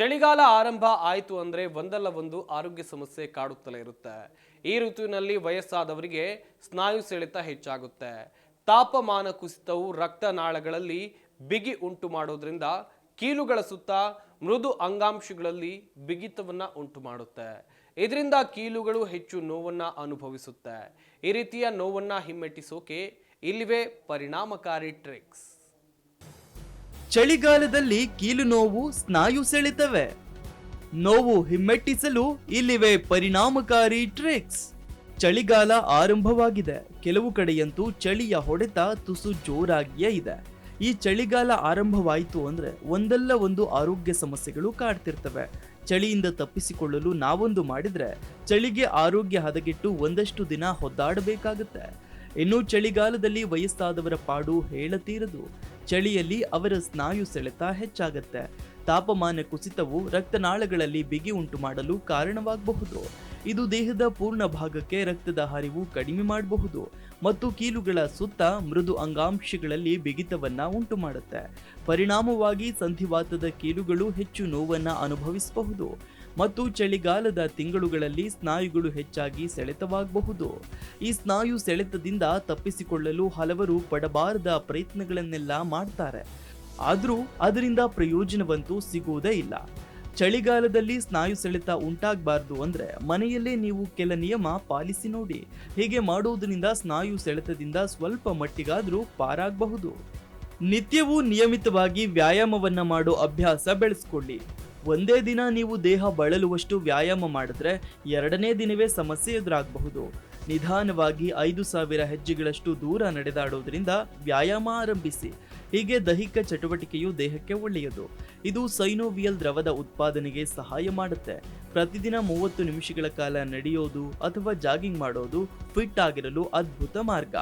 ಚಳಿಗಾಲ ಆರಂಭ ಆಯಿತು ಅಂದರೆ ಒಂದಲ್ಲ ಒಂದು ಆರೋಗ್ಯ ಸಮಸ್ಯೆ ಕಾಡುತ್ತಲೇ ಇರುತ್ತೆ. ಈ ಋತುವಿನಲ್ಲಿ ವಯಸ್ಸಾದವರಿಗೆ ಸ್ನಾಯು ಸೆಳೆತ ಹೆಚ್ಚಾಗುತ್ತೆ. ತಾಪಮಾನ ಕುಸಿತವು ರಕ್ತನಾಳಗಳಲ್ಲಿ ಬಿಗಿ ಉಂಟು ಮಾಡೋದ್ರಿಂದ ಕೀಲುಗಳ ಸುತ್ತ ಮೃದು ಅಂಗಾಂಶಗಳಲ್ಲಿ ಬಿಗಿತವನ್ನು ಉಂಟು ಮಾಡುತ್ತೆ. ಇದರಿಂದ ಕೀಲುಗಳು ಹೆಚ್ಚು ನೋವನ್ನು ಅನುಭವಿಸುತ್ತೆ. ಈ ರೀತಿಯ ನೋವನ್ನು ಹಿಮ್ಮೆಟ್ಟಿಸೋಕೆ ಇಲ್ಲಿವೆ ಪರಿಣಾಮಕಾರಿ ಟ್ರಿಕ್ಸ್ ಚಳಿಗಾಲದಲ್ಲಿ ಕೀಲು ನೋವು, ಸ್ನಾಯು ಸೆಳೆತವೆ. ನೋವು ಹಿಮ್ಮೆಟ್ಟಿಸಲು ಇಲ್ಲಿವೆ ಪರಿಣಾಮಕಾರಿ ಟ್ರಿಕ್ಸ್. ಚಳಿಗಾಲ ಆರಂಭವಾಗಿದೆ. ಕೆಲವು ಕಡೆಯಂತೂ ಚಳಿಯ ಹೊಡೆತ ತುಸು ಜೋರಾಗಿಯೇ ಇದೆ. ಈ ಚಳಿಗಾಲ ಆರಂಭವಾಯಿತು ಅಂದರೆ ಒಂದಲ್ಲ ಒಂದು ಆರೋಗ್ಯ ಸಮಸ್ಯೆಗಳು ಕಾಡ್ತಿರ್ತವೆ. ಚಳಿಯಿಂದ ತಪ್ಪಿಸಿಕೊಳ್ಳಲು ನಾವೊಂದು ಮಾಡಿದರೆ ಚಳಿಗೆ ಆರೋಗ್ಯ ಹದಗೆಟ್ಟು ಒಂದಷ್ಟು ದಿನ ಹೊದ್ದಾಡಬೇಕಾಗುತ್ತೆ ಇನ್ನು ಚಳಿಗಾಲದಲ್ಲಿ ವಯಸ್ಸಾದವರ ಪಾಡು ಹೇಳತೀರದು. ಚಳಿಯಲ್ಲಿ ಅವರ ಸ್ನಾಯು ಸೆಳೆತ ಹೆಚ್ಚಾಗುತ್ತೆ. ತಾಪಮಾನ ಕುಸಿತವು ರಕ್ತನಾಳಗಳಲ್ಲಿ ಬಿಗಿ ಉಂಟು ಮಾಡಲು ಕಾರಣವಾಗಬಹುದು. ಇದು ದೇಹದ ಪೂರ್ಣ ಭಾಗಕ್ಕೆ ರಕ್ತದ ಹರಿವು ಕಡಿಮೆ ಮಾಡಬಹುದು ಮತ್ತು ಕೀಲುಗಳ ಸುತ್ತ ಮೃದು ಅಂಗಾಂಶಗಳಲ್ಲಿ ಬಿಗಿತವನ್ನ ಉಂಟು ಮಾಡುತ್ತೆ. ಪರಿಣಾಮವಾಗಿ ಸಂಧಿವಾತದ ಕೀಲುಗಳು ಹೆಚ್ಚು ನೋವನ್ನು ಅನುಭವಿಸಬಹುದು. ಮತ್ತು ಚಳಿಗಾಲದ ತಿಂಗಳುಗಳಲ್ಲಿ ಸ್ನಾಯುಗಳು ಹೆಚ್ಚಾಗಿ ಸೆಳೆತವಾಗಬಹುದು. ಈ ಸ್ನಾಯು ಸೆಳೆತದಿಂದ ತಪ್ಪಿಸಿಕೊಳ್ಳಲು ಹಲವರು ಪಡಬಾರದ ಪ್ರಯತ್ನಗಳನ್ನೆಲ್ಲ ಮಾಡ್ತಾರೆ. ಆದರೂ ಅದರಿಂದ ಪ್ರಯೋಜನವಂತೂ ಸಿಗುವುದೇ ಇಲ್ಲ. ಚಳಿಗಾಲದಲ್ಲಿ ಸ್ನಾಯು ಸೆಳೆತ ಉಂಟಾಗಬಾರ್ದು ಅಂದರೆ ಮನೆಯಲ್ಲೇ ನೀವು ಕೆಲ ನಿಯಮ ಪಾಲಿಸಿ ನೋಡಿ. ಹೀಗೆ ಮಾಡುವುದರಿಂದ ಸ್ನಾಯು ಸೆಳೆತದಿಂದ ಸ್ವಲ್ಪ ಮಟ್ಟಿಗಾದರೂ ಪಾರಾಗಬಹುದು. ನಿತ್ಯವೂ ನಿಯಮಿತವಾಗಿ ವ್ಯಾಯಾಮವನ್ನು ಮಾಡೋ ಅಭ್ಯಾಸ ಬೆಳೆಸ್ಕೊಳ್ಳಿ. ಒಂದೇ ದಿನ ನೀವು ದೇಹ ಬಳಲುವಷ್ಟು ವ್ಯಾಯಾಮ ಮಾಡಿದ್ರೆ ಎರಡನೇ ದಿನವೇ ಸಮಸ್ಯೆ ಎದುರಾಗಬಹುದು. ನಿಧಾನವಾಗಿ ಐದು ಸಾವಿರ ಹೆಜ್ಜೆಗಳಷ್ಟು ದೂರ ನಡೆದಾಡೋದ್ರಿಂದ ವ್ಯಾಯಾಮ ಆರಂಭಿಸಿ. ಹೀಗೆ ದೈಹಿಕ ಚಟುವಟಿಕೆಯು ದೇಹಕ್ಕೆ ಒಳ್ಳೆಯದು. ಇದು ಸೈನೋವಿಯಲ್ ದ್ರವದ ಉತ್ಪಾದನೆಗೆ ಸಹಾಯ ಮಾಡುತ್ತೆ. ಪ್ರತಿದಿನ ಮೂವತ್ತು ನಿಮಿಷಗಳ ಕಾಲ ನಡೆಯೋದು ಅಥವಾ ಜಾಗಿಂಗ್ ಮಾಡೋದು ಫಿಟ್ ಆಗಿರಲು ಅದ್ಭುತ ಮಾರ್ಗ.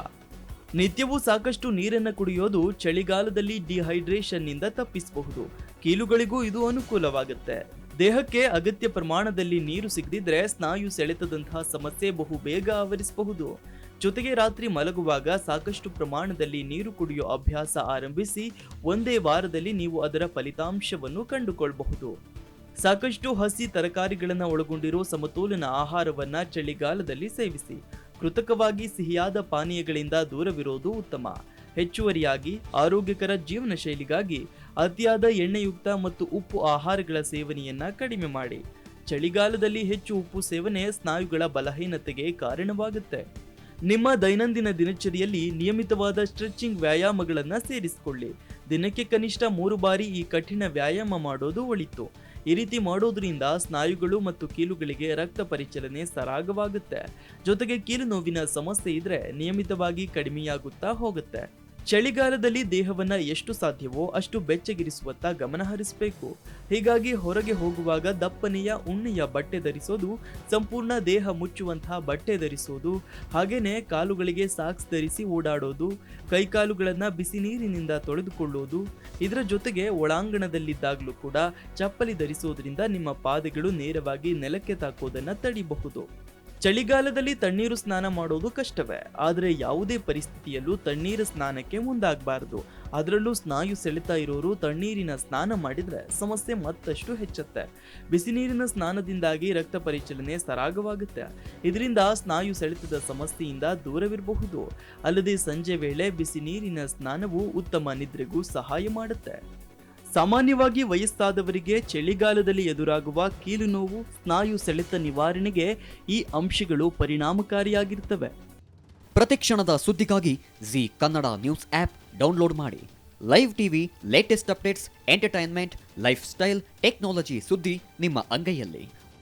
ನಿತ್ಯವೂ ಸಾಕಷ್ಟು ನೀರನ್ನು ಕುಡಿಯೋದು ಚಳಿಗಾಲದಲ್ಲಿ ಡಿಹೈಡ್ರೇಷನ್ನಿಂದ ತಪ್ಪಿಸಬಹುದು. ಕೀಲುಗಳಿಗೂ ಇದು ಅನುಕೂಲವಾಗುತ್ತೆ. ದೇಹಕ್ಕೆ ಅಗತ್ಯ ಪ್ರಮಾಣದಲ್ಲಿ ನೀರು ಸಿಗದಿದ್ರೆ ಸ್ನಾಯು ಸೆಳೆತದಂತಹ ಸಮಸ್ಯೆ ಬಹು ಬೇಗ ಆವರಿಸಬಹುದು. ಜೊತೆಗೆ ರಾತ್ರಿ ಮಲಗುವಾಗ ಸಾಕಷ್ಟು ಪ್ರಮಾಣದಲ್ಲಿ ನೀರು ಕುಡಿಯೋ ಅಭ್ಯಾಸ ಆರಂಭಿಸಿ ಒಂದೇ ವಾರದಲ್ಲಿ ನೀವು ಅದರ ಫಲಿತಾಂಶವನ್ನು ಕಂಡುಕೊಳ್ಳಬಹುದು ಸಾಕಷ್ಟು ಹಸಿ ತರಕಾರಿಗಳನ್ನು ಒಳಗೊಂಡಿರೋ ಸಮತೋಲನ ಆಹಾರವನ್ನ ಚಳಿಗಾಲದಲ್ಲಿ ಸೇವಿಸಿ. ಕೃತಕವಾಗಿ ಸಿಹಿಯಾದ ಪಾನೀಯಗಳಿಂದ ದೂರವಿರೋದು ಉತ್ತಮ. ಹೆಚ್ಚುವರಿಯಾಗಿ ಆರೋಗ್ಯಕರ ಜೀವನ ಶೈಲಿಗಾಗಿ ಅತಿಯಾದ ಎಣ್ಣೆಯುಕ್ತ ಮತ್ತು ಉಪ್ಪು ಆಹಾರಗಳ ಸೇವನೆಯನ್ನ ಕಡಿಮೆ ಮಾಡಿ. ಚಳಿಗಾಲದಲ್ಲಿ ಹೆಚ್ಚು ಉಪ್ಪು ಸೇವನೆ ಸ್ನಾಯುಗಳ ಬಲಹೀನತೆಗೆ ಕಾರಣವಾಗುತ್ತೆ. ನಿಮ್ಮ ದೈನಂದಿನ ದಿನಚರಿಯಲ್ಲಿ ನಿಯಮಿತವಾದ ಸ್ಟ್ರೆಚಿಂಗ್ ವ್ಯಾಯಾಮಗಳನ್ನು ಸೇರಿಸಿಕೊಳ್ಳಿ. ದಿನಕ್ಕೆ ಕನಿಷ್ಠ ಮೂರು ಬಾರಿ ಈ ಕಠಿಣ ವ್ಯಾಯಾಮ ಮಾಡೋದು ಒಳಿತು. ಈ ರೀತಿ ಮಾಡೋದ್ರಿಂದ ಸ್ನಾಯುಗಳು ಮತ್ತು ಕೀಲುಗಳಿಗೆ ರಕ್ತ ಪರಿಚಲನೆ ಸರಾಗವಾಗುತ್ತೆ. ಜೊತೆಗೆ ಕೀಲು ನೋವಿನ ಸಮಸ್ಯೆ ಇದ್ರೆ ನಿಯಮಿತವಾಗಿ ಕಡಿಮೆಯಾಗುತ್ತಾ ಹೋಗುತ್ತೆ. ಚಳಿಗಾಲದಲ್ಲಿ ದೇಹವನ್ನ ಎಷ್ಟು ಸಾಧ್ಯವೋ ಅಷ್ಟು ಬೆಚ್ಚಗಿರಿಸುವತ್ತ ಗಮನ ಹರಿಸಬೇಕು. ಹೀಗಾಗಿ ಹೊರಗೆ ಹೋಗುವಾಗ ದಪ್ಪನೆಯ ಉಣ್ಣೆಯ ಬಟ್ಟೆ ಧರಿಸೋದು, ಸಂಪೂರ್ಣ ದೇಹ ಮುಚ್ಚುವಂತಹ ಬಟ್ಟೆ ಧರಿಸೋದು, ಹಾಗೇನೆ ಕಾಲುಗಳಿಗೆ ಸಾಕ್ಸ್ ಧರಿಸಿ ಓಡಾಡೋದು, ಕೈಕಾಲುಗಳನ್ನು ಬಿಸಿ ನೀರಿನಿಂದ ತೊಳೆದುಕೊಳ್ಳೋದು, ಇದರ ಜೊತೆಗೆ ಒಳಾಂಗಣದಲ್ಲಿದ್ದಾಗಲೂ ಕೂಡ ಚಪ್ಪಲಿ ಧರಿಸೋದ್ರಿಂದ ನಿಮ್ಮ ಪಾದಗಳು ನೇರವಾಗಿ ನೆಲಕ್ಕೆ ತಾಕೋದನ್ನು ತಡಿಬಹುದು. ಚಳಿಗಾಲದಲ್ಲಿ ತಣ್ಣೀರು ಸ್ನಾನ ಮಾಡೋದು ಕಷ್ಟವೇ, ಆದರೆ ಯಾವುದೇ ಪರಿಸ್ಥಿತಿಯಲ್ಲೂ ತಣ್ಣೀರು ಸ್ನಾನಕ್ಕೆ ಮುಂದಾಗಬಾರದು. ಅದರಲ್ಲೂ ಸ್ನಾಯು ಸೆಳೆತ ಇರೋರು ತಣ್ಣೀರಿನ ಸ್ನಾನ ಮಾಡಿದರೆ ಸಮಸ್ಯೆ ಮತ್ತಷ್ಟು ಹೆಚ್ಚುತ್ತೆ. ಬಿಸಿ ನೀರಿನ ಸ್ನಾನದಿಂದಾಗಿ ರಕ್ತ ಪರಿಚಲನೆ ಸರಾಗವಾಗುತ್ತೆ. ಇದರಿಂದ ಸ್ನಾಯು ಸೆಳೆತದ ಸಮಸ್ಯೆಯಿಂದ ದೂರವಿರಬಹುದು. ಅಲ್ಲದೆ ಸಂಜೆ ವೇಳೆ ಬಿಸಿ ನೀರಿನ ಸ್ನಾನವು ಉತ್ತಮ ನಿದ್ರೆಗೂ ಸಹಾಯ ಮಾಡುತ್ತೆ. ಸಾಮಾನ್ಯವಾಗಿ ವಯಸ್ಸಾದವರಿಗೆ ಚಳಿಗಾಲದಲ್ಲಿ ಎದುರಾಗುವ ಕೀಲು ನೋವು ಸ್ನಾಯು ಸೆಳೆತ ನಿವಾರಣೆಗೆ ಈ ಅಂಶಗಳು ಪರಿಣಾಮಕಾರಿಯಾಗಿರುತ್ತವೆ ಪ್ರತಿಕ್ಷಣದ ಸುದ್ದಿಗಾಗಿ Zee Kannada News app download ಮಾಡಿ. Live TV, latest updates, entertainment, lifestyle, technology ಸುದ್ದಿ ನಿಮ್ಮ ಅಂಗೈಯಲ್ಲಿ.